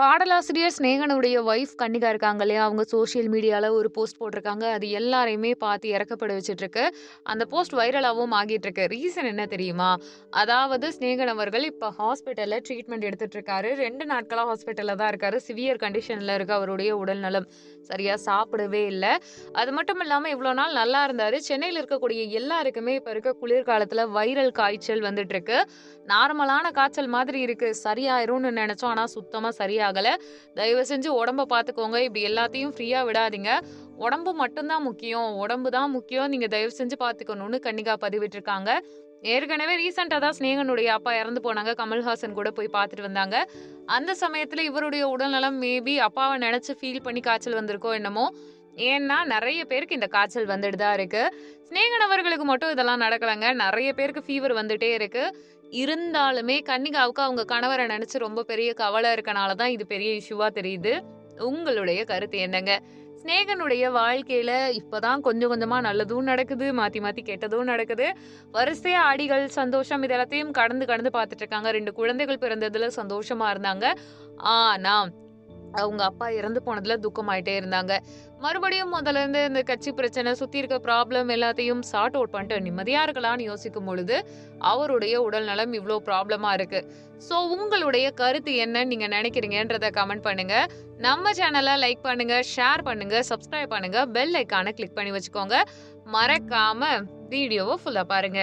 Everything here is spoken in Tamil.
பாடலாசிரியர் ஸ்நேகனுடைய ஒய்ஃப் கன்னிகா இருக்காங்க இல்லையா? அவங்க சோஷியல் மீடியாவில் ஒரு போஸ்ட் போட்டிருக்காங்க. அது எல்லாரையுமே பார்த்து இறக்கப்பட வச்சிட்ருக்கு. அந்த போஸ்ட் வைரலாகவும் ஆகிட்டுருக்கு ரீசன் என்ன தெரியுமா? அதாவது சிநேகன் அவர்கள் இப்போ ஹாஸ்பிட்டலில் ட்ரீட்மெண்ட் எடுத்துகிட்டு இருக்காரு ரெண்டு நாட்களாக ஹாஸ்பிட்டலில் தான் இருக்காரு. சிவியர் கண்டிஷனில் இருக்க அவருடைய உடல் நலம் சரியாக சாப்பிடவே இல்லை. அது மட்டும் இல்லாமல் இவ்வளோ நாள் நல்லா இருந்தார். சென்னையில் இருக்கக்கூடிய எல்லாருக்குமே இப்போ இருக்க குளிர்காலத்தில் வைரல் காய்ச்சல் வந்துட்டுருக்கு நார்மலான காய்ச்சல் மாதிரி இருக்குது சரியாயிரும்னு நினச்சோம். ஆனால் சுத்தமாக சரியாக ஆகலை. தயவு செஞ்சு உடம்ப பார்த்துக்கோங்க இப்படி எல்லாத்தையும் ஃப்ரீயாக விடாதீங்க. உடம்பு மட்டும்தான் முக்கியம். உடம்பு தான் முக்கியம். நீங்கள் தயவு செஞ்சு பார்த்துக்கணும்னு கன்னிகா பதிவிட்டிருக்காங்க. ஏற்கனவே ரீசெண்டாக தான் ஸ்னேகனுடைய அப்பா இறந்து போனாங்க. கமல்ஹாசன் கூட போய் பார்த்துட்டு வந்தாங்க. அந்த சமயத்தில் இவருடைய உடல்நலம் மேபி அப்பாவை நினச்சி ஃபீல் பண்ணி காய்ச்சல் வந்திருக்கோ என்னமோ. ஏன்னா நிறைய பேருக்கு இந்த காய்ச்சல் வந்துட்டு தான் இருக்கு. ஸ்னேகன் அவர்களுக்கு மட்டும் இதெல்லாம் நடக்கலைங்க. நிறைய பேருக்கு ஃபீவர் வந்துட்டே இருக்கு. இருந்தாலுமே கன்னிகாவுக்கு அவங்க கணவரை நினைச்சு ரொம்ப பெரிய கவலை இருக்கனால தான் இது பெரிய இஷ்யூவா தெரியுது. உங்களுடைய கருத்து என்னங்க? ஸ்னேகனுடைய வாழ்க்கையில இப்பதான் கொஞ்சம் கொஞ்சமா நல்லதும் நடக்குது மாத்தி மாத்தி கெட்டதும் நடக்குது. வரிசையா ஆடிகள் சந்தோஷம் இது எல்லாத்தையும் கடந்து கடந்து பார்த்துட்டு இருக்காங்க. ரெண்டு குழந்தைகள் பிறந்ததுல சந்தோஷமா இருந்தாங்க. ஆனா அவங்க அப்பா இறந்து போனதுல துக்கமாயிட்டே இருந்தாங்க. மறுபடியும் முதல்ல இருந்து இந்த கட்சி பிரச்சனை சுத்தி இருக்க ப்ராப்ளம் எல்லாத்தையும் சார்ட் அவுட் பண்ணிட்டு நிம்மதியா இருக்கலாம்னு யோசிக்கும் பொழுது அவருடைய உடல் நலம் இவ்வளோ ப்ராப்ளமா இருக்கு. ஸோ உங்களுடைய கருத்து என்னன்னு நீங்க நினைக்கிறீங்கன்றத கமெண்ட் பண்ணுங்க. நம்ம சேனலை லைக் பண்ணுங்க ஷேர் பண்ணுங்க சப்ஸ்கிரைப் பண்ணுங்க பெல் ஐக்கானை கிளிக் பண்ணி வச்சுக்கோங்க. மறக்காம வீடியோவை ஃபுல்லா பாருங்க.